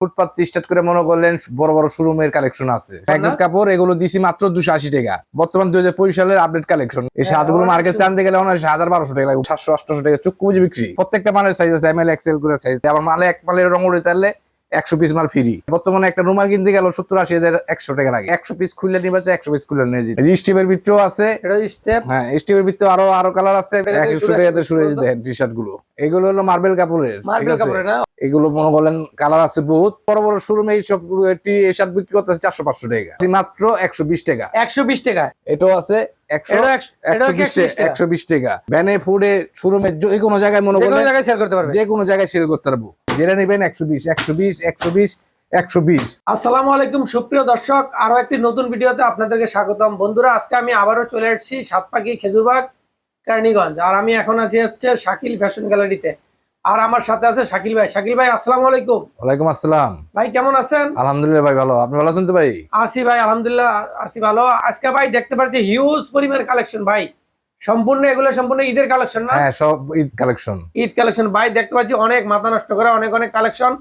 ফুটপাত start করে মনে করলেন বড় বড় শোরুমের কালেকশন আছে। প্যাকেট কাপড় এগুলো দিছি মাত্র দুশো আশি টাকা। বর্তমান দুই হাজার পঁচিশ সালের আপডেট কালেকশন এই সাতগুলো শার্টগুলো মার্কেট। আনতে গেলে অনেক হাজার বারোশো টাকা লাগবে সাতশো আটশো টাকা চুক্কু বুঝে বিক্রি। প্রত্যেকটা মালের সাইজ আছে এম এল এক্সেল করে সাইজ আবার মালে এক মালের রঙ উড়ে তাহলে একশো পিস মাল ফ্রি বর্তমানে একটা রুমাল কিনতে গেল সত্তর আশি হাজার একশো টাকা লাগে। একশো পিস খুললে নিবা একশো পিস খুললে নিয়ে যেতে। স্টিভের ভিতরেও আছে। স্টেপ হ্যাঁ স্টিভের ভিতরে আরও আরও কালার আছে। একশো টাকাতে শুরু দেখেন টি শার্টগুলো। এগুলো হলো মার্বেল কাপড়ের মার্বেল আছে? না? এগুলো মনে করেন কালার আছে বহুত। বড় বড় শোরুমে এই সব টি শার্ট বিক্রি করতেছে চারশো পাঁচশো টাকা। মাত্র একশো বিশ টাকা। একশো বিশ টাকা। এটাও আছে একশো বিশ টাকা ভ্যানে ফুডে শোরুমে যে কোনো জায়গায় মনে যে কোনো করেন জায়গায় সেল করতে পারবে। যে কোনো জায়গায় সেল করতে পারব। যেটা নেবেন একশো বিশ একশো বিশ একশো বিশ একশো বিশ। আসসালামু আলাইকুম সুপ্রিয় দর্শক আরও একটি নতুন ভিডিওতে আপনাদেরকে স্বাগতম। বন্ধুরা আজকে আমি আবারও চলে এসেছি সাতপাখি খেজুরবাগ কেরানীগঞ্জ। আর আমি এখন আছি হচ্ছে শাকিল ফ্যাশন গ্যালারিতে। আর আমার সাথে আছে শাকিল ভাই। শাকিল ভাই আসসালামু আলাইকুম। ওয়ালাইকুম আসসালাম। ভাই কেমন আছেন? আলহামদুলিল্লাহ ভাই ভালো। আপনি ভালো আছেন তো ভাই? আসি ভাই আলহামদুলিল্লাহ আসি ভালো। আজকে ভাই দেখতে পাচ্ছি হিউজ পরিমাণ কালেকশন ভাই। সম্পূর্ণ এগুলো সম্পূর্ণ ঈদের কালেকশন না? হ্যাঁ সব ঈদ কালেকশন ঈদ কালেকশন ভাই দেখতে পাচ্ছি অনেক মাথা নষ্ট করে অনেক অনেক কালেকশন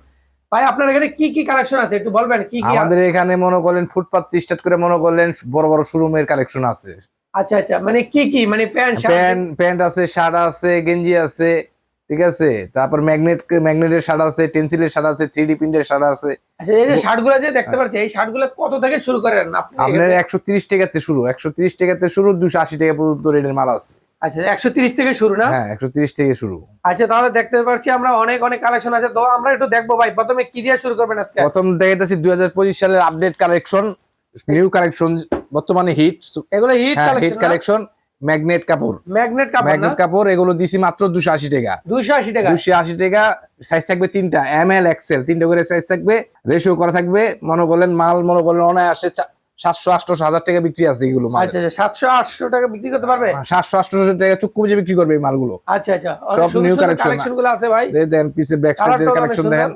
ভাই আপনার এখানে কি কি কালেকশন আছে? একটু বলবেন কি কি আমাদের এখানে মনে করলেন ফুটপাত স্টার্ট করে মনে করলেন বড় বড় শোরুমের কালেকশন আছে। আচ্ছা আচ্ছা মানে কি কি মানে প্যান্ট প্যান্ট প্যান্ট আছে শার্ট আছে গেঞ্জি আছে। ঠিক আছে? তারপর ম্যাগনেট ম্যাগনেটের শার্ট আছে টেন্সিলের শার্ট আছে থ্রি ডি প্রিন্টের শার্ট আছে। আচ্ছা এই যে শার্টগুলো যে দেখতে পাচ্ছি এই শার্টগুলো কত থেকে শুরু করেন? আপনি আপনার একশো তিরিশ টাকাতে শুরু একশো তিরিশ টাকাতে শুরু দুশো আশি টাকা পর্যন্ত রেটের মাল আছে। আচ্ছা একশো তিরিশ থেকে শুরু না? হ্যাঁ একশো তিরিশ থেকে শুরু। আচ্ছা তাহলে দেখতে পাচ্ছি আমরা অনেক অনেক কালেকশন আছে। তো আমরা একটু দেখব ভাই প্রথমে কি দিয়ে শুরু করবেন আজকে? প্রথম দেখাইতেছি দুই হাজার পঁচিশ সালের আপডেট কালেকশন নিউ কালেকশন বর্তমানে হিট এগুলো হিট হ্যাঁ হিট কালেকশন ম্যাগনেট কাপড়। ম্যাগনেট কাপড় ম্যাগনেট কাপড় এগুলো দিছি মাত্র দুশো আশি টাকা। দুইশো আশি টাকা? দুশো আশি টাকা সাইজ থাকবে তিনটা এম এল এক্সেল তিনটা করে সাইজ থাকবে রেশিও করা থাকবে মনে করলেন মাল মনে করলেন অনায়াসে সাতশো আটশো হাজার টাকা বিক্রি আছে এগুলো আচ্ছা আচ্ছা সাতশো আটশো টাকা বিক্রি করতে পারবে? সাতশো আটশো টাকা চুক্কু বুঝে বিক্রি করবে এই মালগুলো। আচ্ছা আচ্ছা সব collection। কালেকশনগুলো আছে ভাই। দেন পিসের ব্যাক অনেক কালেকশন। দেখেন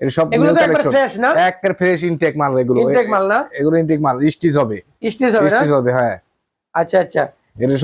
সব নিউ তো একবার কালেকশন ফ্রেশ না? একের ফ্রেশ ইনটেক মাল এগুলো। ইনটেক মাল না? এগুলো ইনটেক মাল স্টিচ হবে। স্টিচ হবে স্টিচ হবে হ্যাঁ। আচ্ছা আচ্ছা।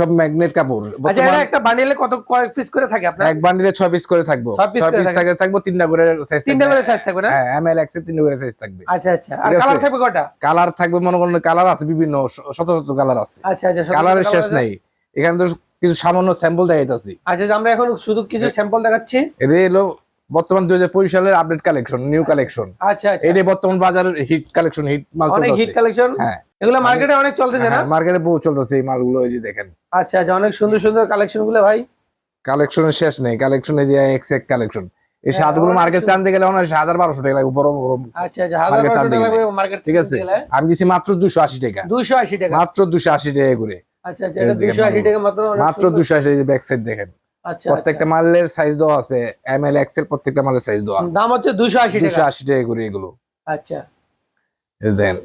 সব ম্যাগনেট কাপড়। আচ্ছা এটা একটা বান্ডিলে কত কয়েক পিস করে থাকে আপনার? এক বান্ডিলে ছয় পিস করে থাকব। ছয় piece ছয় করে পিস থাকে। থাকব তিনটা করে সাইজ তিনটা করে সাইজ থাকবে না? হ্যাঁ এম এল এক্সেল তিনটা করে সাইজ থাকবে। আচ্ছা আচ্ছা। আর কালার থাকবে কটা? কালার থাকবে মনে করেন কালার আছে বিভিন্ন শত শত কালার আছে। আচ্ছা আচ্ছা কালারের শেষ নাই। এখানে তো কিছু সামান্য স্যাম্পল দেখাইতেছি। আচ্ছা যে আমরা এখন শুধু কিছু স্যাম্পল দেখাচ্ছি। এটা হলো বর্তমান দুই হাজার পঁচিশ সালের আপডেট কালেকশন নিউ কালেকশন আচ্ছা আচ্ছা। এটা বর্তমান বাজারের হিট কালেকশন হিট মাল অনেক হিট কালেকশন হ্যাঁ। এগুলো মার্কেটে অনেক চলতেছে না? মার্কেটে বহু চলতেছে এই মালগুলো এই যে দেখেন। আচ্ছা আচ্ছা অনেক সুন্দর সুন্দর কালেকশনগুলো ভাই? কালেকশনের শেষ নেই কালেকশনে যে এক্স এক কালেকশন এই হ্যাঁ, শার্টগুলো মার্কেট আনতে গেলে অনেক হাজার বারোশো টাকা লাগবে বড় বড় আচ্ছা আচ্ছা মার্কেট ঠিক আছে আমি দিছি মাত্র দুশো আশি টাকা। দুশো আশি টাকা? মাত্র দুশো আশি টাকা করে। আচ্ছা আচ্ছা যে দুশো আশি টাকা মাত্র মাত্র ব্যাক সাইড দেখেন। আচ্ছা প্রত্যেকটা মালের সাইজ দেওয়া আছে এম এল এক্সেল প্রত্যেকটা মালের সাইজ দেওয়া। আচ্ছা। দাম হচ্ছে দুশো আশি দুশো টাকা আশি টাকা করে এগুলো। আচ্ছা। দেন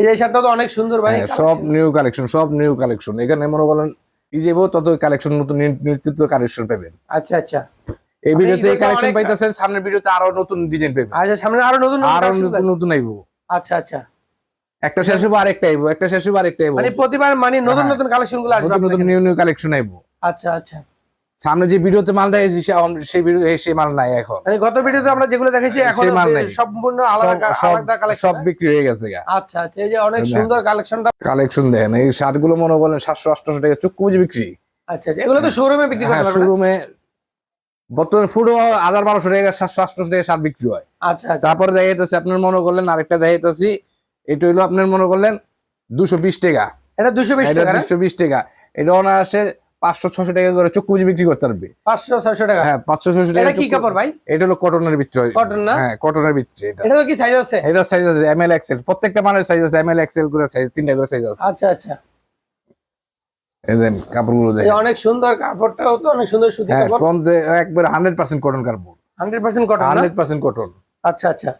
এই যে শার্টটা তো অনেক সুন্দর ভাই। হ্যাঁ, সব নিউ কালেকশন সব নিউ কালেকশন এখানে মনে করেন ইজেবো তত কালেকশন নতুন নেতৃত্ব কালেকশন পাবেন। আচ্ছা আচ্ছা। এই ভিডিওতে এই কালেকশন পাইতেছেন সামনের ভিডিওতে আরও নতুন ডিজাইন পাবেন। আচ্ছা সামনে আরও নতুন আরও নতুন নতুন আইবো। আচ্ছা আচ্ছা। একটা শেষ হব আরেকটা আইবো একটা শেষ হব আরেকটা আইবো। মানে প্রতিবার মানে নতুন হ্যাঁ। নতুন কালেকশনগুলো আসবে নতুন নতুন নিউ নিউ কালেকশন আইবো। আচ্ছা আচ্ছা। সামনে যে ভিডিওতে মাল দেখেছি সে- সেই ভিডিও সেই মাল নাই এখন। মানে গত ভিডিওতে আমরা যেগুলো দেখেছি এখন মাল নাই। সম্পূর্ণ আলাদা সব- সব আলাদা কালেকশন সব বিক্রি হয়ে গেছে আচ্ছা আচ্ছা এই যে অনেক সুন্দর কালেকশনটা কালেকশন দেন এই শার্টগুলো মনে করেন সাতশো আটশো টাকা চক্ষু বুঝে বিক্রি। আচ্ছা আচ্ছা এগুলো তো শোরুমে বিক্রি হ্যাঁ পারবে না? শোরুমে বর্তমানে ফুডও হাজার বারোশো টাকা সাতশো আটশো টাকা শার্ট বিক্রি হয়। আচ্ছা আচ্ছা। আপনার মনে করলেন আরেকটা এটা আপনার মনে করলেন দুশো বিশ টাকা। এটা দুশো বিশ টাকা দুশো বিশ টাকা। এটা অনায়াসে পাঁচশো ছশো টাকা করে বিক্রি করতে পারবে। পাঁচশো ছয়শো টাকা। হ্যাঁ পাঁচশো ছশো টাকা কি কাপড় ভাই? এটা হলো কটনের ভিতরে কটন না? হ্যাঁ কটনের ভিতরে এটা। এটা কি সাইজ আছে? এটা সাইজ আছে এম এল এক্সেল প্রত্যেকটা মানের সাইজ আছে এম এল এক্সেল করে সাইজ তিনটা করে সাইজ আছে। আচ্ছা আচ্ছা। এই কাপড়গুলো দেখেন। অনেক সুন্দর কাপড়টাও তো অনেক সুন্দর সুতি হ্যাঁ কাপড়। একবার হান্ড্রেড পার্সেন্ট কটন কাপড় হান্ড্রেড পার্সেন্ট কটন কটন আচ্ছা আচ্ছা।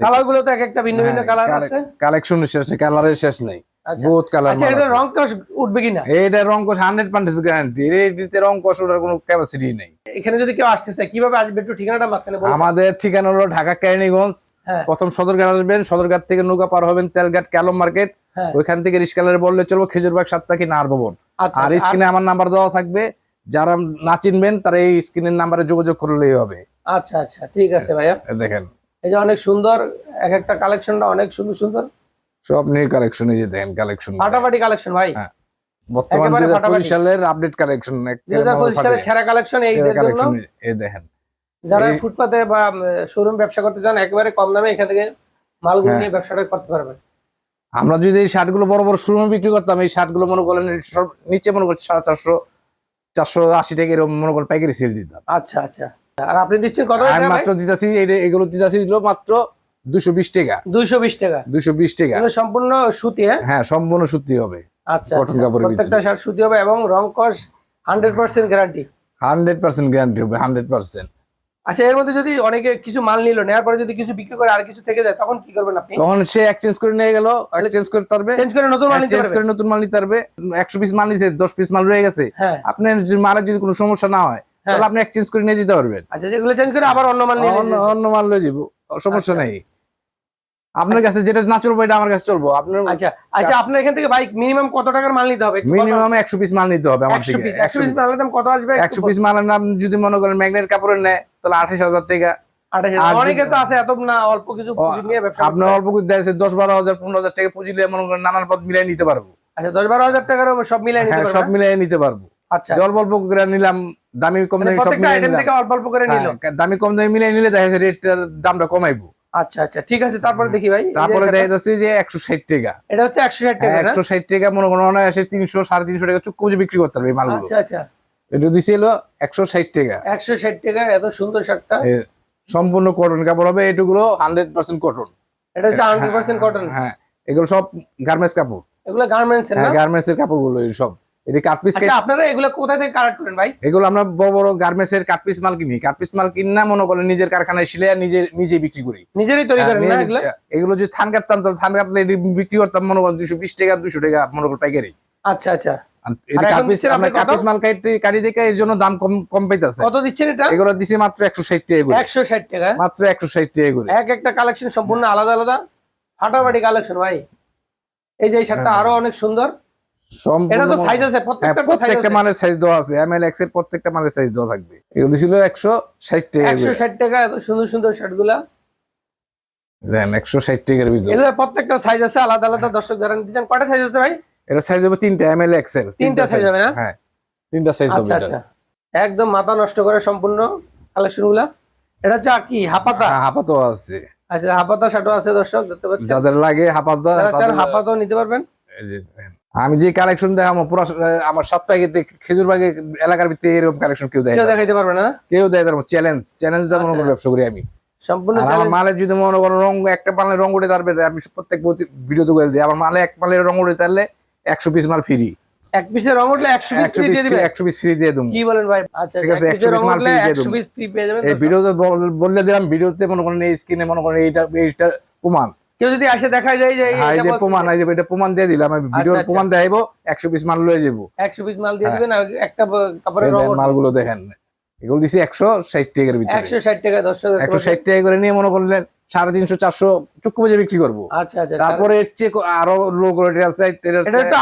কালারগুলো তো এক একটা ভিন্ন ভিন্ন কালার আছে। কালেকশনের শেষ নেই কালারের শেষ নেই। বহুত কালার আচ্ছা এটা রং উঠবে কিনা? এইটা রং কষ হান্ড্রেড পার্সেন্ট গ্যারান্টি এটিতে রং কষ ওটার কোনো ক্যাপাসিটি নেই। এখানে যদি কেউ আসতে চায় কীভাবে আসবে? একটু ঠিকানাটা মাঝখানে বলুন আমাদের ঠিকানা হলো ঢাকা কেরানীগঞ্জ। হ্যাঁ। প্রথম সদরঘাট আসবেন সদরঘাট থেকে নৌকা পার হবেন তেলঘাট ক্যালম মার্কেট। হ্যাঁ। ওইখান থেকে রিস্কালারে বললে চলবো খেজুরবাগ সাতটাকি নার ভবন আচ্ছা আর আর- স্ক্রিনে আমার নাম্বার দেওয়া থাকবে। যারা না চিনবেন তারা এই স্ক্রিনের নাম্বারে যোগাযোগ করলেই হবে। আচ্ছা আচ্ছা ঠিক আছে ভাইয়া। দেখেন। এই যে অনেক সুন্দর এক একটা কালেকশনটা অনেক সুন্দর সুন্দর। সব নিয়ে কালেকশন এই যে দেখেন কালেকশন ফাটাফাটি কালেকশন ভাই। হ্যাঁ, বর্তমান। সালের আপডেট কালেকশন দুই হাজার পঁচিশ সালের সেরা কালেকশন এই কালেকশন এই দেখেন। যারা ফুটপাতে বা শোরুম ব্যবসা করতে চান একেবারে কম দামে এখান থেকে মালগুলো হ্যাঁ। নিয়ে ব্যবসাটা করতে পারবেন। আমরা যদি এই শার্টগুলো বড় বড় শোরুমে বিক্রি করতাম এই শার্টগুলো মনে করেন সব নিচে মনে করছি সাড়ে চারশো চারশো আশি টাকা এরকম মনে করেন পাইকারি সেল দিতাম। আচ্ছা আচ্ছা। আর আপনি দিচ্ছেন কত মাত্র দিতেছি এগুলো দিতেছি মাত্র দুশো বিশ টাকা। দুইশো বিশ টাকা। দুশো বিশ টাকা। এগুলো সম্পূর্ণ সুতি হ্যাঁ? হ্যাঁ সম্পূর্ণ সত্যি হবে। আচ্ছা Cotton আচ্ছা। কাপড়ের প্রত্যেকটা শার্ট সুতি হবে এবং রং কস hundred percent guarantee hundred percent guarantee হবে হান্ড্রেড পার্সেন্ট। আচ্ছা এর মধ্যে যদি অনেকে কিছু মাল নিল নেওয়ার পরে যদি কিছু বিক্রি করে আর কিছু থেকে যায় তখন কি করবেন আপনি? তখন সে এক্সচেঞ্জ করে নিয়ে গেল এক্সচেঞ্জ করতে পারবে চেঞ্জ করে নতুন মাল নিতে চেঞ্জ পারবে? করে নতুন মাল নিতে পারবে। একশো পিস মাল নিছে দশ পিস মাল রয়ে গেছে। হ্যাঁ। আপনার যদি মালের যদি কোনো সমস্যা না হয় তাহলে আপনি এক্সচেঞ্জ করে নিয়ে যেতে পারবেন। আচ্ছা যেগুলো চেঞ্জ করে আবার অন্য মাল নিয়ে অন্য অন্য মাল লয়ে যাব। সমস্যা আচ্ছা। নেই। আপনার কাছে যেটা না চলবো এটা আমার কাছে চলবো। আপনার আচ্ছা আচ্ছা আপনার এখান থেকে বাইক মিনিমাম কত টাকার মাল নিতে হবে? মিনিমাম একশো পিস মাল নিতে হবে আমার থেকে। পিস একশো পিস মালের দাম কত আসবে? একশো পিস মালের নাম যদি মনে করেন ম্যাগনেট কাপড়ের নেয় তাহলে আঠাশ হাজার টাকা। আঠাশ অনেকে তো আছে এত না অল্প কিছু পুঁজি নিয়ে ব্যবসা আপনার অল্প কিছু দেয় দশ বারো হাজার পনেরো হাজার টাকা পুঁজি নিয়ে মনে করেন নানান পথ মিলাই নিতে পারব। আচ্ছা দশ বারো হাজার টাকার সব মিলাই নিতে হ্যাঁ সব না? মিলাই নিতে পারব। আচ্ছা অল্প অল্প করে নিলাম দামি কম দামি সব নিলাম। অল্প অল্প করে নিল। হ্যাঁ, দামি কম দামি নিলে দেখা রেটটা দামটা কমাইবো। আচ্ছা আচ্ছা ঠিক আছে তারপরে দেখি ভাই তারপরে দেখা যাচ্ছে যে একশো ষাট টাকা। এটা হচ্ছে একশো ষাট টাকা একশো ষাট টাকা মনে তিনশো সাড়ে তিনশো টাকা বিক্রি করতে পারবে এই মালগুলো। আচ্ছা আচ্ছা। এটা দিছিল একশো ষাট টাকা। একশো ষাট টাকা এত সুন্দর শার্টটা সম্পূর্ণ কটন কাপড় হবে এটুগুলো হান্ড্রেড পার্সেন্ট কটন এটা হচ্ছে হান্ড্রেড পার্সেন্ট কটন হ্যাঁ এগুলো সব গার্মেন্টস কাপড়। এগুলো গার্মেন্টস হ্যাঁ গার্মেন্টস এর কাপড়গুলো এই সব। এটা কাট পিস আচ্ছা আপনারা এগুলো কোথা থেকে কালেক্ট করেন ভাই? এগুলো আমরা বড় বড় গার্মেন্টস এর কাটপিস মাল কিনি। মাল কিনা মনে করেন নিজের কারখানায় সিলে নিজে নিজে বিক্রি করি। নিজেরই তৈরি করেন না হ্যাঁ, এগুলো? এগুলো যদি কাটতাম তাহলে কাটলে এটি বিক্রি করতাম মনে করেন দুশো বিশ টাকা দুশো টাকা মনে করেন পাইকারি। আচ্ছা আচ্ছা। ফাটাফাটি কালেকশন ভাই। এই যে এই শার্টটা হ্যাঁ। আরও অনেক সুন্দর। এটা তো সাইজ আছে হ্যাঁ, প্রত্যেকটা প্রত্যেকটা মালের সাইজ দেওয়া আছে। এম এল এক্সের প্রত্যেকটা মালের সাইজ দেওয়া থাকবে। এগুলো ছিল টাকা এত সুন্দর সুন্দর শার্টগুলা। দেন একশো ষাট টাকার ভিতরে। এগুলো প্রত্যেকটা সাইজ আছে আলাদা আলাদা দর্শক যারা নিতেছেন কয়টা সাইজ আছে ভাই? এটা সাইজ হবে তিনটা এম এল এক্সেল তিনটা size হবে না? হ্যাঁ তিনটা সাইজ হবে আচ্ছা আচ্ছা। একদম মাথা নষ্ট করে সম্পূর্ণ কালেকশনগুলা। এটা হচ্ছে কি হাপাতা? হ্যাঁ, হাপাতো আছে। আচ্ছা হাপাতা শার্টও আছে দর্শক দেখতে পাচ্ছেন? যাদের লাগে হাপাতা যারা চান হাপাতাও নিতে পারবেন। এই যে দেখেন। আমি যে কালেকশন দেখাবো পুরো আমার সাত প্যাকেট খেজুর বাগে এলাকার ভিত্তিতে এরকম কালেকশন কেউ দেয় দেখাইতে পারবে না? কেউ দেয় তার চ্যালেঞ্জ চ্যালেঞ্জ দেওয়ার মনে আচ্ছা। ব্যবসা করি আমি। সম্পূর্ণ আমার। মালের যদি মনে করো রং একটা পালে রং উঠে তারপরে আমি প্রত্যেক ভিডিও করে দিই। আমার মালে এক পালে রং উঠে তারলে একশো পিস মাল ফ্রি এক পিসের রং উঠলে একশো পিস ফ্রি দিয়ে দিবে? একশো পিস ফ্রি দিয়ে দেবো। কি বলেন ভাই? আচ্ছা ঠিক আছে, এক পিসের 100 রং piece মাল free দিয়ে দেবো। পিস ফ্রি এই ভিডিওতে বল- বললে দিলাম ভিডিওতে মনে করেন এই স্ক্রিনে মনে করেন এইটা এইটা প্রমাণ কেউ যদি আসে দেখা যায় যে হ্যাঁ এই যে প্রমাণ এই যে এটা প্রমাণ দিয়ে দিলাম। আমি ভিডিওর আচ্ছা। প্রমাণ দেখাইবো একশো পিস মাল লয়ে যাব একশো পিস মাল দিয়ে হ্যাঁ। দিবেন একটা কাপড়ের মালগুলো দেখেন এগুলো দিছি একশো ষাট টাকার ভিতরে। একশো ষাট টাকা দর্শক দেখতে একশো পাচ্ছেন। ষাট টাকা করে নিয়ে মনে করলেন সাড়ে তিনশো চারশো চক্ষু বুঝে বিক্রি করব। আচ্ছা আচ্ছা। তারপরে এর চেয়ে আরও লো কোয়ালিটি আছে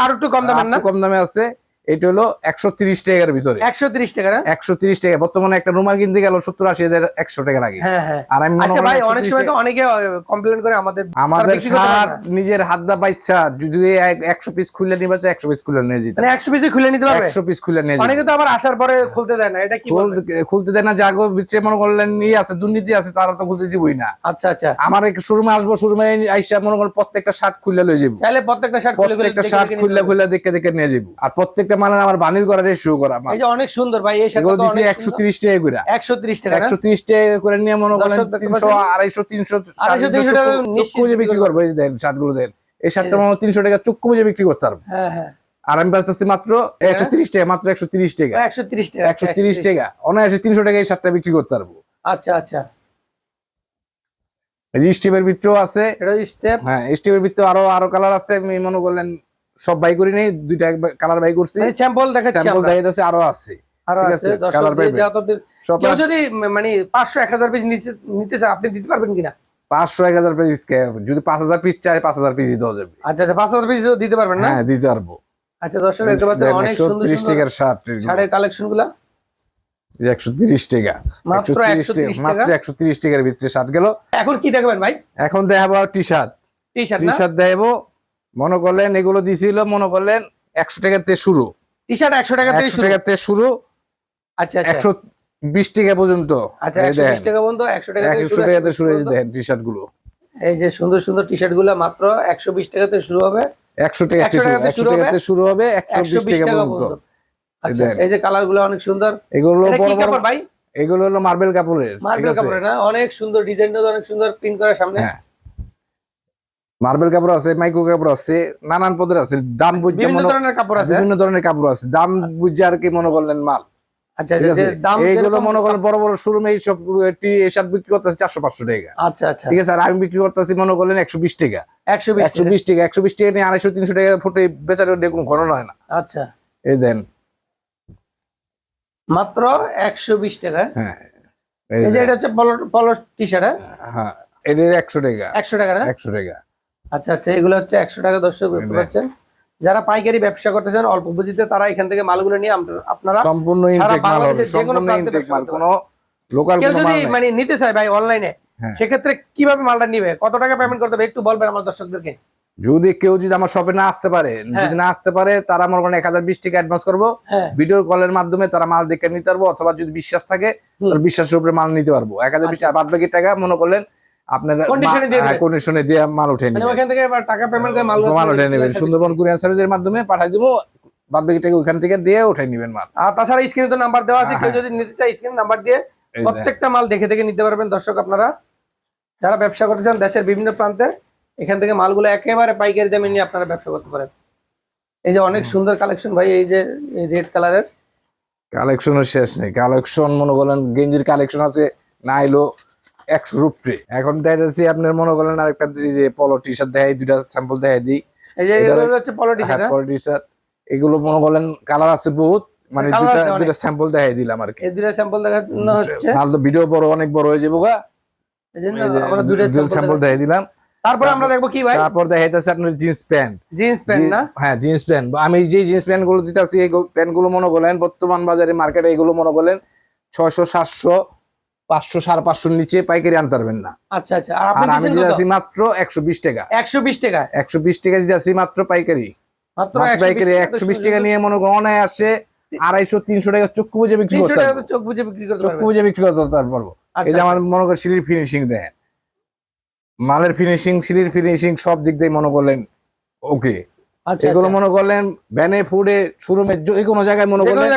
আরও একটু কম দামের না? কম দামে আছে। এটা হলো একশো তিরিশ টাকার ভিতরে। একশো তিরিশ টাকা না? একশো তিরিশ টাকা। বর্তমানে একটা রুমাল কিনতে গেল সত্তর আশি হাজার একশো টাকা লাগে। হ্যাঁ হ্যাঁ। আর আমি আচ্ছা ভাই অনেক সময় তো অনেকে কমপ্লেন করে আমাদের আমাদের। নিজের হাত দা বাইচ্ছা যদি একশো পিস খুলে নিবে একশো পিস খুলে নিয়ে যেতে মানে একশো পিসে খুলে নিতে পারবে? একশো পিস খুলে নিয়ে অনেকে তো আবার আসার পরে খুলতে দেয় না এটা কি খুলতে- দেয় না জাগো বিচ্ছে মনে করলেন নিয়ে আছে দুর্নীতি আছে তারা তো খুলতে দিবই না। আচ্ছা আচ্ছা। আমার শোরুমে আসব শোরুমে আইসা মনে করেন প্রত্যেকটা শার্ট খুলে লয়ে যাব। চাইলে প্রত্যেকটা শার্ট প্রত্যেকটা শার্ট খুলে খুলে দেখে দেখে নিয়ে যাব। আর প্রত্যেকটা মানে আমার বানির করা রেশিও করা এই যে অনেক সুন্দর ভাই এই এগুলো শার্টটা দিছি একশো তিরিশ টাকা করে একশো তিরিশ টাকা না? একশো তিরিশ টাকা করে নিয়ে মনে করেন দর্শক দেখতে তিনশো পাচ্ছেন? আড়াইশো তিনশো আড়াইশো, তিনশো টাকা নিশ্চিত বিক্রি করব এই গুলো দেন এই শার্টটা মনে হয় তিনশো টাকা চক্ষু বুঝে বিক্রি করতে পারব। হ্যাঁ হ্যাঁ। আর আমি বাঁচতেছি মাত্র একশো তিরিশ টাকা মাত্র একশো তিরিশ টাকা। একশো তিরিশ টাকা একশো তিরিশ টাকা। অনায়াসে তিনশো টাকা এই শার্টটা বিক্রি করতে পারব। আচ্ছা আচ্ছা। এই যে স্টিভের ভিতরেও আছে। এটা স্টেপ। হ্যাঁ স্টিভের ভিতরে আরও আরও কালার আছে আমি মনে করলেন সব বাই করি নেই দুইটা কালার বাই করছি। স্যাম্পল দেখাচ্ছি স্যাম্পল দেখাইতেছে আরও আছে। আরও আছে পাইবে। যত কেউ যদি মানে পাঁচশো এক হাজার পিস নিতে নিতে চায় আপনি দিতে পারবেন কিনা? পাঁচশো এক হাজার পিস যদি পাঁচ হাজার পিস চাই পাঁচ হাজার পিস দেওয়া যাবে। আচ্ছা আচ্ছা পাঁচ হাজার পিস দিতে পারবেন না? হ্যাঁ দিতে পারব। আচ্ছা দর্শক দেখতে পাচ্ছেন অনেক 130 সুন্দর সুন্দর শার্ট। কালেকশনগুলা। একশো তিরিশ টাকা। মাত্র 130 130 টাকা? মাত্র একশো তিরিশ টাকার ভিতরে শার্ট গেল। এখন কি দেখবেন ভাই? এখন দেখাবো T shirt T shirt T shirt দেখাবো। মনে করলেন এগুলো দিছিল মনে করলেন একশো টাকাতে শুরু। টি শার্ট একশো টাকা থেকে একশো শুরু? টাকাতে শুরু। আচ্ছা আচ্ছা। একশো বিশ টাকা পর্যন্ত। আচ্ছা একশো বিশ টাকা পর্যন্ত একশো টাকা একশো টাকাতে শুরু হয়েছে দেখেন টি শার্টগুলো এই যে সুন্দর সুন্দর টি শার্টগুলো মাত্র একশো বিশ টাকাতে শুরু হবে। একশো টাকাতে শুরু হবে, শুরু হবে একশো বিশ টাকা পর্যন্ত। আচ্ছা এই যে কালারগুলো অনেক সুন্দর। এগুলো বড় বড় ভাই? এগুলো হলো মার্বেল কাপড়ের মার্বেল আছে? কাপড়ে না? অনেক সুন্দর ডিজাইনটা অনেক সুন্দর প্রিন্ট করা সামনে। হ্যাঁ। মার্বেল কাপড় আছে মাইক্রো কাপড় আছে নানান পদের আছে দাম বুঝছে বিভিন্ন ধরনের কাপড় আছে? বিভিন্ন ধরনের কাপড় আছে। দাম বুঝছে আর কি মনে করলেন মাল। আচ্ছা আচ্ছা এইগুলো মনে করেন বড় বড় শোরুমে এইসব টি শার্ট বিক্রি করতেছে চারশো পাঁচশো টাকা। আচ্ছা আচ্ছা। ঠিক আছে? আর আমি বিক্রি করতেছি মনে করলেন একশো বিশ টাকা। একশো বিশ একশো বিশ টাকা একশো বিশ টাকা নিয়ে আড়াইশো তিনশো টাকা ফুটে বেচারে দেখুন হয় না। আচ্ছা। এই দেন। মাত্র একশো বিশ টাকা। হ্যাঁ এই যে এটা হচ্ছে টি শার্ট হ্যাঁ? এদের একশো টাকা। একশো টাকা না? একশো টাকা। আচ্ছা আচ্ছা এগুলো হচ্ছে একশো টাকা দর্শক দেখতে পাচ্ছেন। যারা পাইকারি ব্যবসা করতেছেন অল্প পুঁজিতে তারা এখান থেকে মালগুলো নিয়ে আপনারা সম্পূর্ণ কোনো করতে লোকাল কেউ যদি মানে নিতে চায় ভাই অনলাইনে হ্যাঁ। সেক্ষেত্রে কীভাবে মালটা নিবে? কত টাকা পেমেন্ট করতে হবে? একটু বলবেন আমার দর্শকদেরকে। যদি কেউ যদি আমার শপে না আসতে পারে হ্যাঁ। যদি না আসতে পারে তারা আমার ওখানে এক হাজার বিশ টাকা অ্যাডভান্স করব। হ্যাঁ। ভিডিও কলের মাধ্যমে তারা মাল দেখে নিতে পারব অথবা যদি বিশ্বাস থাকে বিশ্বাসের উপরে মাল নিতে পারব। এক হাজার বিশ আচ্ছা। বাদ বাকি টাকা মনে করলেন আপনার Condition দিয়ে দেবেন। কন্ডিশনে দিয়ে মাল উঠে মানে ওখান থেকে টাকা পেমেন্ট করে মাল মাল উঠে নেবেন। সুন্দরবন কুরিয়ার সার্ভিসের মাধ্যমে পাঠাই দেবো। বাদ ওখান থেকে দিয়ে উঠে নেবেন মাল। আর তাছাড়া স্ক্রিনে তো নাম্বার দেওয়া আছে কেউ হ্যাঁ। যদি নিতে চায় স্ক্রিন নাম্বার দিয়ে প্রত্যেকটা মাল দেখে দেখে নিতে পারবেন। দর্শক আপনারা যারা ব্যবসা করতে চান দেশের বিভিন্ন প্রান্তে এখান থেকে মালগুলো একেবারে পাইকারি দামে নিয়ে আপনারা ব্যবসা করতে পারেন। এই যে অনেক সুন্দর কালেকশন ভাই এই যে রেড কালারের কালেকশনের শেষ নেই। কালেকশন মনে করেন গেঞ্জির কালেকশন আছে না এলো একশো রুপে এখন দেখা যাচ্ছে আপনার মনে করেন আরেকটা যে পলো টি শার্ট দেখাই দুইটা স্যাম্পল দেখাই দিই। এই যে এটা- এগুলো পলো টি শার্ট পলো টি শার্ট এগুলো মনে করেন কালার আছে বহুত মানে স্যাম্পল দেখাই দিলাম আর কি। দুটা স্যাম্পল দেখানো হচ্ছে মাল তো ভিডিও বড় অনেক বড় হয়ে যাব গা। এই জন্য এই যে আমরা দুটো দুটো স্যাম্পল দেখাই। দিলাম। তারপরে আমরা দেখব কি ভাই? তারপর দেখাইতেছে আপনার জিন্স প্যান্ট জিন্স প্যান্ট না? হ্যাঁ জিন্স প্যান্ট আমি যে জিন্স প্যান্টগুলো দিতেছি এই প্যান্টগুলো মনে করলেন বর্তমান বাজারে মার্কেটে এগুলো মনে করেন ছয়শো সাতশো পাঁচশো সাড়ে পাঁচশোর নিচে পাইকারি আনতে পারবেন না। আচ্ছা আচ্ছা। আর আমি মাত্র একশো বিশ টাকা। একশো বিশ টাকা একশো বিশ টাকা মাত্র পাইকারি। মাত্র একশো পাইকারি একশো বিশ টাকা নিয়ে মনে অনায় আসে আড়াইশো তিনশো টাকা চক্ষু বুঝে বিক্রি করতে টাকা পারব। তো চোখ বুঝে বিক্রি করতে চক্ষু বুঝে বিক্রি করতে পারব। এই আচ্ছা যে আমার মনে করেন ফিনিশিং দেন। মালের ফিনিশিং ফিনিশিং সব দিক দিয়ে মনে করলেন ওকে আচ্ছা এগুলো আচ্ছা। মনে করলেন ভ্যানে ফুডে শোরুমে যে কোনো জায়গায় মনে করলেন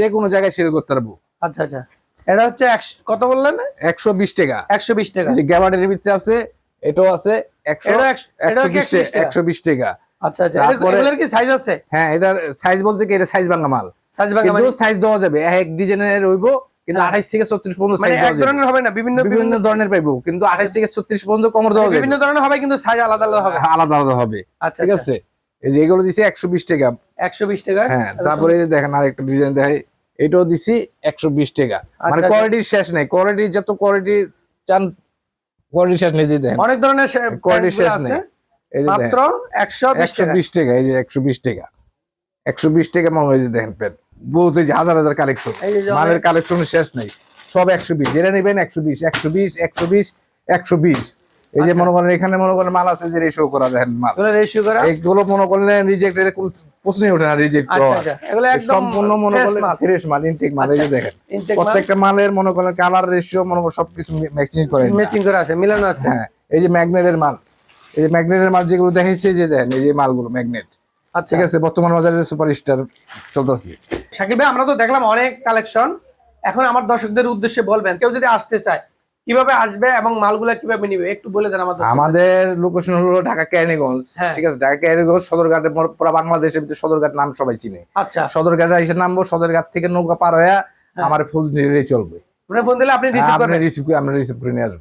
যে কোনো জায়গায় সেল করতে পারব। আচ্ছা আচ্ছা। এটা হচ্ছে কত বললেন? একশো বিশ টাকা। একশো বিশ টাকা। গ্যাবার্ডের ভিতরে আছে এটাও আছে একশো বিশ টাকা? একশো বিশ টাকা। আচ্ছা আচ্ছা তারপরে- এগুলোর কি সাইজ আছে? হ্যাঁ এটার সাইজ বলতে কি এটা সাইজ ভাঙা মাল। সাইজ ভাঙা কিন্তু মানে সাইজ দেওয়া যাবে এক ডিজাইনের হইব কিন্তু হ্যাঁ। থেকে ছত্রিশ পর্যন্ত মানে সাইজ এক ধরনের হবে না বিভিন্ন বিভিন্ন ধরনের পাইবো কিন্তু আঠাইশ থেকে ছত্রিশ পর্যন্ত কমর দেওয়া যাবে। বিভিন্ন ধরনের হবে কিন্তু সাইজ আলাদা আলাদা হবে। আলাদা আলাদা হবে। আচ্ছা ঠিক আছে? এই যে এগুলো দিছি একশো বিশ টাকা। একশো বিশ টাকা। হ্যাঁ তারপরে দেখেন আরেকটা ডিজাইন দেখাই। এটাও দিছি একশো বিশ টাকা। মানে আচ্ছা। কোয়ালিটির শেষ নেই। কোয়ালিটি যত কোয়ালিটি চান কোয়ালিটি শেষ নেই যে দেখেন। অনেক ধরনের কোয়ালিটি শেষ নেই। এই মাত্র একশো বিশ টাকা। এই যে একশো বিশ টাকা। একশো বিশ টাকা মনে হয় যে দেখেন পেন বহুত এই যে হাজার হাজার কালেকশন মালের কালেকশন শেষ নেই। সব একশো বিশ। যেটা নেবেন একশো বিশ একশো বিশ একশো বিশ একশো বিশ। এই যে আচ্ছা। মনে করেন এখানে মনে করেন মাল আছে যে রেশো করা দেখেন মাল। এগুলো রেশিও করা? এইগুলো মনে করলেন রিজেক্ট এর কোন প্রশ্নই ওঠে না রিজেক্ট আচ্ছা আচ্ছা এগুলো একদম সম্পূর্ণ মনে করলেন ফ্রেশ মাল। ইনটেক মাল এই যে দেখেন। প্রত্যেকটা মালের মনে করেন কালার রেশিও মনে করেন সবকিছু ম্যাচিং করে। ম্যাচিং করা আছে মিলানো আছে। হ্যাঁ এই যে ম্যাগনেটের মাল এই যে ম্যাগনেটের মাল যেগুলো দেখাইছে যে দেন এই যে মালগুলো ম্যাগনেট আচ্ছা। ঠিক আছে বর্তমান বাজারে সুপার স্টার চলতেছে। সাকিব ভাই আমরা তো দেখলাম অনেক কালেকশন এখন আমার দর্শকদের উদ্দেশ্যে বলবেন কেউ যদি আসতে চায় কীভাবে আসবে এবং মালগুলা কীভাবে নিবে? একটু বলে দেন আমাদের আমাদের লোকেশন হলো ঢাকা ক্যানিগঞ্জ হ্যাঁ। ঠিক আছে? ঢাকা ক্যানিগঞ্জ সদরঘাটের পুরো বাংলাদেশের ভিতরে সদরঘাট নাম সবাই চিনে। আচ্ছা। সদরঘাটে এসে নামবো সদরঘাট থেকে নৌকা পার হয়ে আমার ফুল নিয়ে চলবে। ফোন দিলে আপনি রিসিভ আপনি করবেন। রিসিভ করে আমরা রিসিভ করে নিয়ে আসব।